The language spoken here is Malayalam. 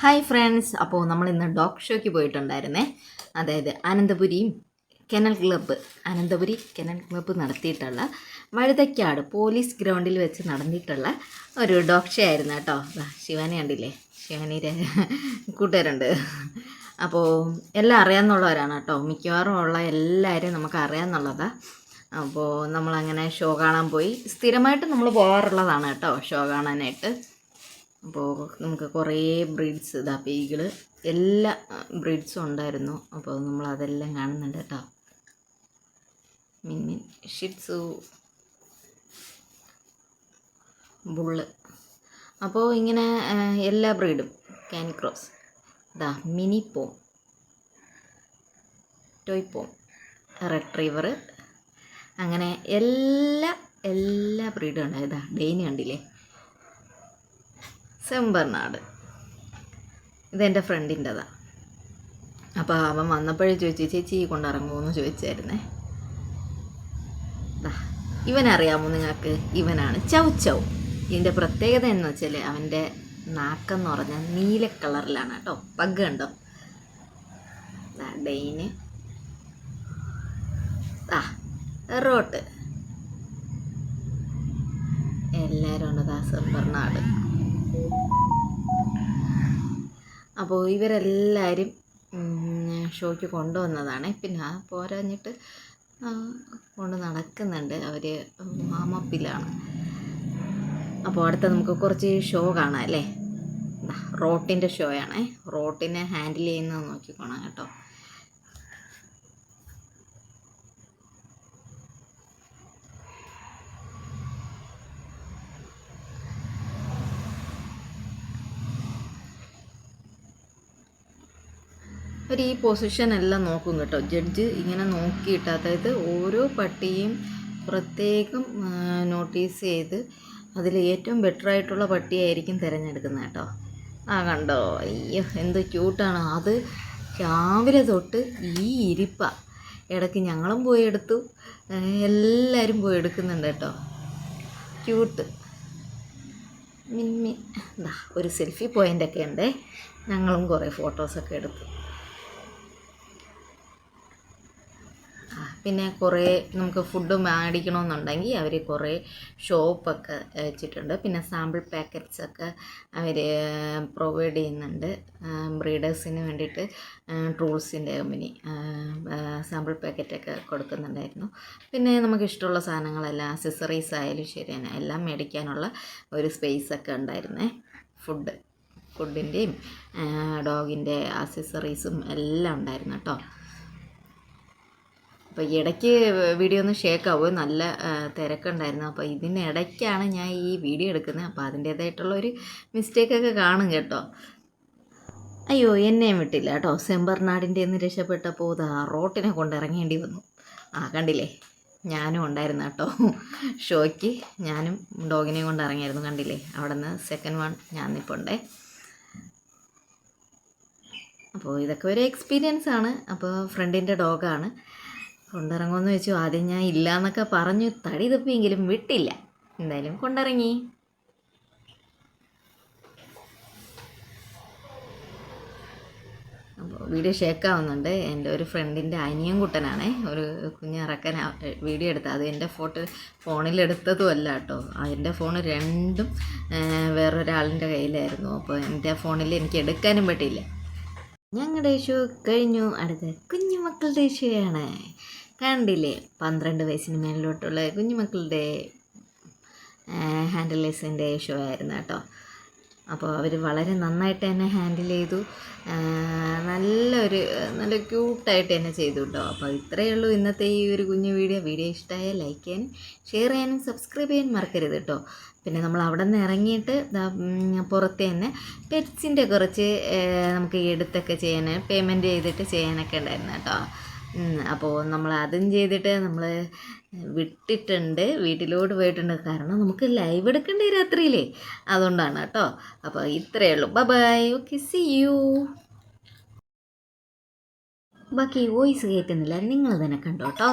ഹായ് ഫ്രണ്ട്സ് അപ്പോൾ നമ്മൾ ഇന്ന് ഡോഗ് ഷോയ്ക്ക് പോയിട്ടുണ്ടായിരുന്നേ. അതായത് അനന്തപുരിയും kennel club Ananthapuri kennel club നടത്തിയിട്ടുള്ള വഴുതക്കാട് പോലീസ് ഗ്രൗണ്ടിൽ വെച്ച് നടന്നിട്ടുള്ള ഒരു ഡോഗ് ഷോ ആയിരുന്നു കേട്ടോ. ശിവാനി കണ്ടില്ലേ? ശിവാനിയുടെ കൂട്ടുകാരുണ്ട്. അപ്പോൾ എല്ലാം അറിയാമെന്നുള്ളവരാണ് കേട്ടോ. മിക്കവാറും ഉള്ള എല്ലാവരും നമുക്ക് അറിയാമെന്നുള്ളതാണ് അപ്പോൾ നമ്മളങ്ങനെ ഷോ കാണാൻ പോയി. സ്ഥിരമായിട്ട് നമ്മൾ പോകാറുള്ളതാണ് കേട്ടോ ഷോ കാണാനായിട്ട്. അപ്പോൾ നമുക്ക് കുറേ ബ്രീഡ്സ് ഇതാ പേകൾ എല്ലാ ബ്രീഡ്സും ഉണ്ടായിരുന്നു. അപ്പോൾ നമ്മൾ അതെല്ലാം കാണുന്നുണ്ട് കേട്ടോ. മിൻമിൻ ഷിറ്റ്സു ബുള്ള് അപ്പോൾ ഇങ്ങനെ എല്ലാ ബ്രീഡും ക്യാൻ ക്രോസ് ഇതാ mini pom toy pom retriever അങ്ങനെ എല്ലാ എല്ലാ ബ്രീഡും ഉണ്ടായതാ ഡെയിനി കണ്ടില്ലേ? സെമ്പർനാട്. ഇതെന്റെ ഫ്രണ്ടിന്റെതാണ് അപ്പോൾ അവൻ വന്നപ്പോഴേ ചോദിച്ചു ചേച്ചി ഈ എന്ന് ചോദിച്ചായിരുന്നേ. ഇവനറിയാമോ നിങ്ങൾക്ക്? ഇവനാണ് ചൗ ചൗ. ഇതിന്റെ പ്രത്യേകത എന്ന് വെച്ചാൽ അവന്റെ നാക്കെന്ന് പറഞ്ഞാൽ നീല കളറിലാണ് കേട്ടോ. പഗ് കണ്ടോ? ഡെയിന്. ആ റോട്ട്. എല്ലാവരും ഉണ്ട് ദാസം സെമ്പർനാട്. അപ്പോൾ ഇവരെല്ലാവരും ഷോയ്ക്ക് കൊണ്ടുവന്നതാണ്. പിന്നെ ആ പോരാഞ്ഞിട്ട് കൊണ്ട് നടക്കുന്നുണ്ട് അവർ വാമപ്പിലാണ്. അപ്പോൾ അടുത്ത നമുക്ക് കുറച്ച് ഷോ കാണാം അല്ലേ? റോട്ടിന്റെ ഷോ ആണേ റോട്ടിനെ ഹാൻഡിൽ ചെയ്യുന്നത് നോക്കിക്കോണം കേട്ടോ. അവർ ഈ പൊസിഷൻ എല്ലാം നോക്കും കേട്ടോ. ജഡ്ജ് ഇങ്ങനെ നോക്കിയിട്ട് അതായത് ഓരോ പട്ടിയും പ്രത്യേകം നോട്ടീസ് ചെയ്ത് അതിൽ ഏറ്റവും ബെറ്റർ ആയിട്ടുള്ള പട്ടിയായിരിക്കും തിരഞ്ഞെടുക്കുന്നത് കേട്ടോ. ആ കണ്ടോ? അയ്യോ എന്ത് ക്യൂട്ടാണ് അത് രാവിലെ തൊട്ട് ഈ ഇരിപ്പ. ഇടയ്ക്ക് ഞങ്ങളും പോയി എടുത്തു. എല്ലാവരും പോയി എടുക്കുന്നുണ്ട് കേട്ടോ. ക്യൂട്ട് മിന്മി. എന്താ ഒരു സെൽഫി പോയിന്റൊക്കെ ഉണ്ടേ. ഞങ്ങളും കുറേ ഫോട്ടോസൊക്കെ എടുത്തു ആ, പിന്നെ കുറേ നമുക്ക് ഫുഡ് മേടിക്കണമെന്നുണ്ടെങ്കിൽ അവർ കുറേ ഷോപ്പൊക്കെ വെച്ചിട്ടുണ്ട്. പിന്നെ സാമ്പിൾ പാക്കറ്റ്സൊക്കെ അവർ പ്രൊവൈഡ് ചെയ്യുന്നുണ്ട്. ബ്രീഡേഴ്സിന് വേണ്ടിയിട്ട് ട്രൂൾസിന്റെ കമ്പനി സാമ്പിൾ പാക്കറ്റൊക്കെ കൊടുക്കുന്നുണ്ടായിരുന്നു. പിന്നെ നമുക്ക് ഇഷ്ടമുള്ള സാധനങ്ങളെല്ലാം അക്സസറീസ് ആയാലും ശരി എല്ലാം മേടിക്കാനുള്ള ഒരു സ്പേസ് ഒക്കെ ഉണ്ടായിരുന്നേ. ഫുഡ് ഫുഡിന്റെയും ഡോഗിന്റെ അക്സസറീസും എല്ലാം ഉണ്ടായിരുന്നു കേട്ടോ. അപ്പോൾ ഇടയ്ക്ക് വീഡിയോ ഒന്ന് ഷേക്ക് ആവുക നല്ല തിരക്കുണ്ടായിരുന്നു. അപ്പോൾ ഇതിനിടയ്ക്കാണ് ഞാൻ ഈ വീഡിയോ എടുക്കുന്നത്. അപ്പോൾ അതിന്റേതായിട്ടുള്ള ഒരു മിസ്റ്റേക്കൊക്കെ കാണും കേട്ടോ. അയ്യോ എന്നെയും വിട്ടില്ല കേട്ടോ. സെമ്പർനാടിന്റെ ഒന്ന് രക്ഷപ്പെട്ടപ്പോൾ ഇതാ റോട്ടിനെ കൊണ്ടിറങ്ങേണ്ടി വന്നു. ആ കണ്ടില്ലേ? ഞാനും ഉണ്ടായിരുന്നു കേട്ടോ. ഷോയ്ക്ക് ഞാനും ഡോഗിനെയും കൊണ്ട് ഇറങ്ങിയായിരുന്നു കണ്ടില്ലേ? അവിടെ നിന്ന് സെക്കൻഡ് വൺ ഞാൻ നിൽപ്പുണ്ടേ അപ്പോൾ ഇതൊക്കെ ഒരു എക്സ്പീരിയൻസ് ആണ്. അപ്പോൾ ഫ്രണ്ടിന്റെ ഡോഗാണ് കൊണ്ടിറങ്ങുമെന്ന് വെച്ചു. ആദ്യം ഞാൻ ഇല്ല എന്നൊക്കെ പറഞ്ഞു. തടി തപ്പിയെങ്കിലും വിട്ടില്ല. എന്തായാലും കൊണ്ടിറങ്ങി. അപ്പോൾ വീഡിയോ ഷേക്കാവുന്നുണ്ട് എന്റെ ഒരു ഫ്രണ്ടിന്റെ അനിയൻ കുട്ടനാണേ. ഒരു കുഞ്ഞിറക്കൻ വീഡിയോ എടുത്തത്. അത് എന്റെ ഫോട്ടോ ഫോണിലെടുത്തതും അല്ല കേട്ടോ. അതിന്റെ ഫോൺ രണ്ടും വേറൊരാളിന്റെ കയ്യിലായിരുന്നു. അപ്പോൾ എന്റെ ഫോണിൽ എനിക്ക് എടുക്കാനും പറ്റിയില്ല. ഞങ്ങളുടെ ഇഷ്യൂ കഴിഞ്ഞു. അടുത്ത കുഞ്ഞുമക്കളുടെ ഷോയാണ് കണ്ടില്ലേ? പന്ത്രണ്ട് വയസ്സിന് മേലിലോട്ടുള്ള കുഞ്ഞുമക്കളുടെ ഹാൻഡിലേഴ്സിന്റെ ഷോ ആയിരുന്നു കേട്ടോ. അപ്പോൾ അവർ വളരെ നന്നായിട്ട് തന്നെ ഹാൻഡിൽ ചെയ്തു. നല്ലൊരു നല്ല ക്യൂട്ടായിട്ട് തന്നെ ചെയ്തു കേട്ടോ. അപ്പോൾ ഇത്രയേ ഉള്ളൂ ഇന്നത്തെ ഈ ഒരു കുഞ്ഞു വീഡിയോ. വീഡിയോ ഇഷ്ടമായ ലൈക്ക് ചെയ്യാനും ഷെയർ ചെയ്യാനും സബ്സ്ക്രൈബ് ചെയ്യാനും മറക്കരുത് കേട്ടോ. പിന്നെ നമ്മൾ അവിടെ നിന്ന് ഇറങ്ങിയിട്ട് പുറത്ത് തന്നെ പെറ്റ്സിന്റെ കുറച്ച് നമുക്ക് എടുത്തൊക്കെ ചെയ്യാൻ പേയ്മെന്റ് ചെയ്തിട്ട് ചെയ്യാനൊക്കെ ഉണ്ടായിരുന്നു കേട്ടോ. അപ്പോൾ നമ്മൾ അതും ചെയ്തിട്ട് നമ്മൾ വിട്ടിട്ടുണ്ട് വീട്ടിലോട്ട് പോയിട്ടുണ്ട്. കാരണം നമുക്ക് ലൈവ് എടുക്കണ്ടേ രാത്രിയിലേ അതുകൊണ്ടാണ് കേട്ടോ. അപ്പോൾ ഇത്രയേ ഉള്ളൂ. ബൈ ഓക്കെ സി യു ബാക്കി വോയിസ് കേൾക്കുന്നില്ല നിങ്ങൾ തന്നെ കണ്ടോ കേട്ടോ.